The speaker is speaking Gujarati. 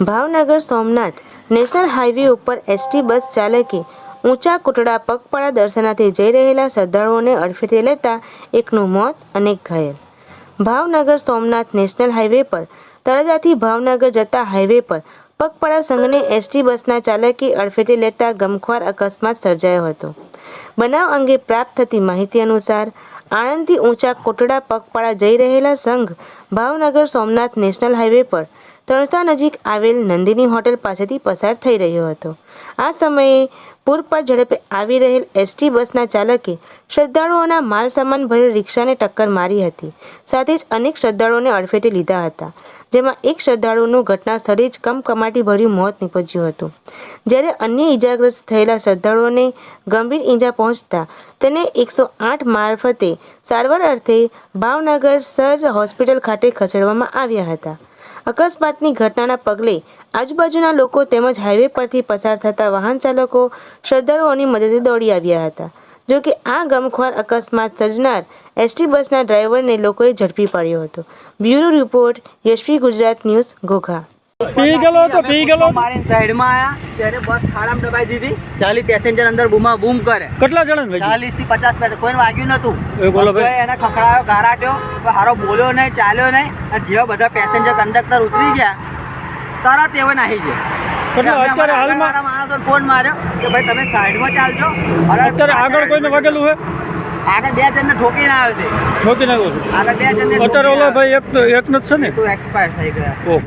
ભાવનગર સોમનાથ નેશનલ હાઈવે ઉપર એસટી બસ ચાલકે ઊંચા કુટડા પગપાળા દર્શનાર્થે જઈ રહેલા શ્રદ્ધાળુઓને અડફેટે લેતા એકનું મોત અને ઘાયલ. ભાવનગર સોમનાથ નેશનલ હાઈવે પર તળજાથી ભાવનગર જતા હાઈવે પર પગપાળા સંઘને એસટી બસના ચાલકે અડફેટે લેતા ગમખ્વાર અકસ્માત સર્જાયો હતો. બનાવ અંગે પ્રાપ્ત થતી માહિતી અનુસાર, આણંદથી ઊંચા કોટડા પગપાળા જઈ રહેલા સંઘ ભાવનગર સોમનાથ નેશનલ હાઈવે પર તણસા નજીક આવેલ નંદિની હોટેલ પાસેથી પસાર થઈ રહ્યો હતો. આ સમયે પૂરપાટ ઝડપે આવી રહેલ એસટી બસના ચાલકે શ્રદ્ધાળુઓના માલ સામાન ભરેલ રિક્ષાને ટક્કર મારી હતી. સાથે જ અનેક શ્રદ્ધાળુઓને અડફેટે લીધા હતા, જેમાં એક શ્રદ્ધાળુનું ઘટના સ્થળે જ કમકમાટી ભર્યું મોત નીપજ્યું હતું. જ્યારે અન્ય ઈજાગ્રસ્ત થયેલા શ્રદ્ધાળુઓને ગંભીર ઈજા પહોંચતા તેને એકસો આઠ મારફતે સારવાર અર્થે ભાવનગર સર હોસ્પિટલ ખાતે ખસેડવામાં આવ્યા હતા. અકસ્માતની ઘટનાના પગલે આજુબાજુના લોકો તેમજ હાઈવે પરથી પસાર થતા વાહન ચાલકો શ્રદ્ધાળુઓની મદદે દોડી આવ્યા હતા. જો કે આ ગમખ્વાર અકસ્માત સર્જનાર એસટી બસના ડ્રાઈવરને લોકોએ ઝડપી પાડ્યો હતો. Bureau report, Yashvi Gujarat news, Ghogha. પી ગયેલો તો પી ગયેલો મારી સાઈડમાં આયા ત્યારે બસ ખાડામાં દબાઈ દીધી. ચાલી પેસેન્જર અંદર બૂમા બૂમ કરે. કેટલા જણા ભાઈ ચાલીસથી પચાસ પૈસા કોઈને વાગ્યું નતું એ બોલો ભાઈ. એને ખખડાયો ગારાટ્યો હારો બોલ્યો નહીં ચાલ્યો નહીં અને જેવા બધા પેસેન્જર કંડક્ટર ઉતરી ગયા તરત એવો નાહી ગયા. અત્યારે હાલમાં આગળવાળા ફોન માર્યો કે ભાઈ તમે સાઈડમાં ચાલજો. અત્યારે આગળ કોઈને વાગેલું હોય? આગળ બે જણને ઠોકીને આવ્યો છે. છું. આગળ બે જણને અત્યારે ઓલો ભાઈ એક એક જ છે ને. તો એક્સપાયર થઈ ગયા.